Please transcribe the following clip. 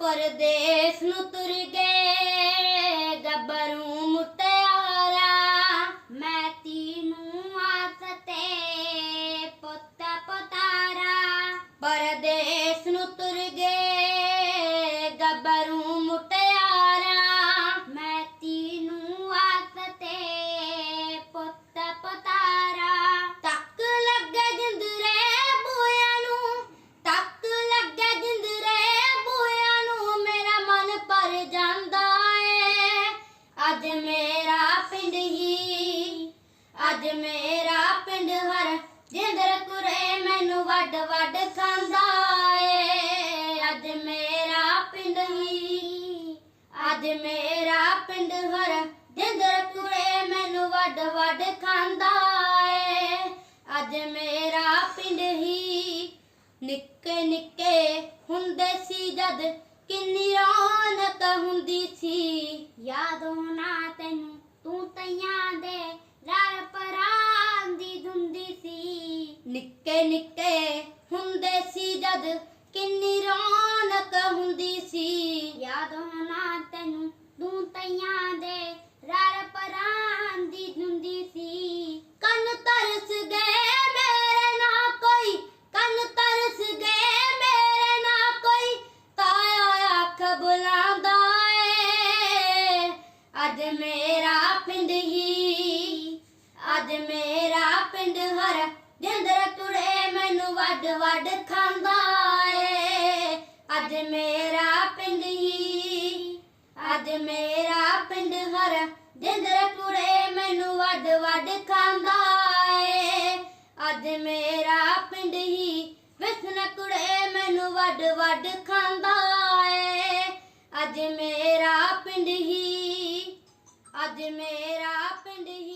ਪਰਦੇਸ ਨੂੰ ਤੁਰ ਗਏ। ਅੱਜ ਮੇਰਾ ਪਿੰਡ ਹੀ, ਅੱਜ ਮੇਰਾ ਪਿੰਡ ਹਰ ਜਿੰਦਰ ਕੁਰੇ ਮੈਨੂੰ ਵੱਡ ਵੱਡ ਖਾਂਦਾ ਏ। ਅੱਜ ਮੇਰਾ ਪਿੰਡ ਹੀ, ਅੱਜ ਮੇਰਾ ਪਿੰਡ ਹਰ ਜਿੰਦਰ ਕੁਰੇ ਮੈਨੂੰ ਵੱਡ ਵੱਡ ਖਾਂਦਾ ਏ। ਅੱਜ ਮੇਰਾ ਪਿੰਡ ਹੀ ਨਿੱਕੇ ਨਿੱਕੇ ਹੁੰਦੇ ਸੀ ਜਦ ਕਿੰਨੀ ਰੌਣਕ ਹੁੰਦੀ ਸੀ। ਯਾਦ ਨਿੱਕੇ ਨਿੱਕੇ ਹੁੰਦੇ ਸੀ ਜਦ ਕਿੰਨੀ ਰੌਣਕ ਹੁੰਦੀ ਸੀ। ਯਾਦੋਂ ਨਾ ਤੈਨੂੰ ਤੂੰ ਤਈਆਂ ਦੇ ਰਲ ਪਰਾਂ ਦੀ ਧੁੰਦੀ ਸੀ। ਕੰਨ ਤਰਸ ਗਏ ਮੇਰੇ ਨਾ ਕੋਈ ਕੰਨ ਤਰਸ ਗਏ ਮੇਰੇ ਨਾ ਕੋਈ ਤਾਇਆ ਅੱਖ ਬੁਲਾਉਂਦਾ ਏ। ਅੱਜ ਮੇਰਾ ਪਿੰਡ ਹੀ ਅੱਜ ਮੇਰਾ ਵੱਡ ਵੱਡ ਖਾਂਦਾ ਏ। ਅੱਜ ਮੇਰਾ ਪਿੰਡ ਹੀ ਅੱਜ ਮੇਰਾ ਪਿੰਡ ਹਰ ਜਿੰਦਰ ਕੁੜੇ ਮੈਨੂੰ ਵੱਡ ਵੱਡ ਖਾਂਦਾ ਏ। ਅੱਜ ਮੇਰਾ ਪਿੰਡ ਹੀ ਵਿਸਨ ਕੁੜੇ ਮੈਨੂੰ ਵੱਡ ਵੱਡ ਖਾਂਦਾ ਏ। ਅੱਜ ਮੇਰਾ ਪਿੰਡ ਹੀ ਅੱਜ ਮੇਰਾ ਪਿੰਡ ਹੀ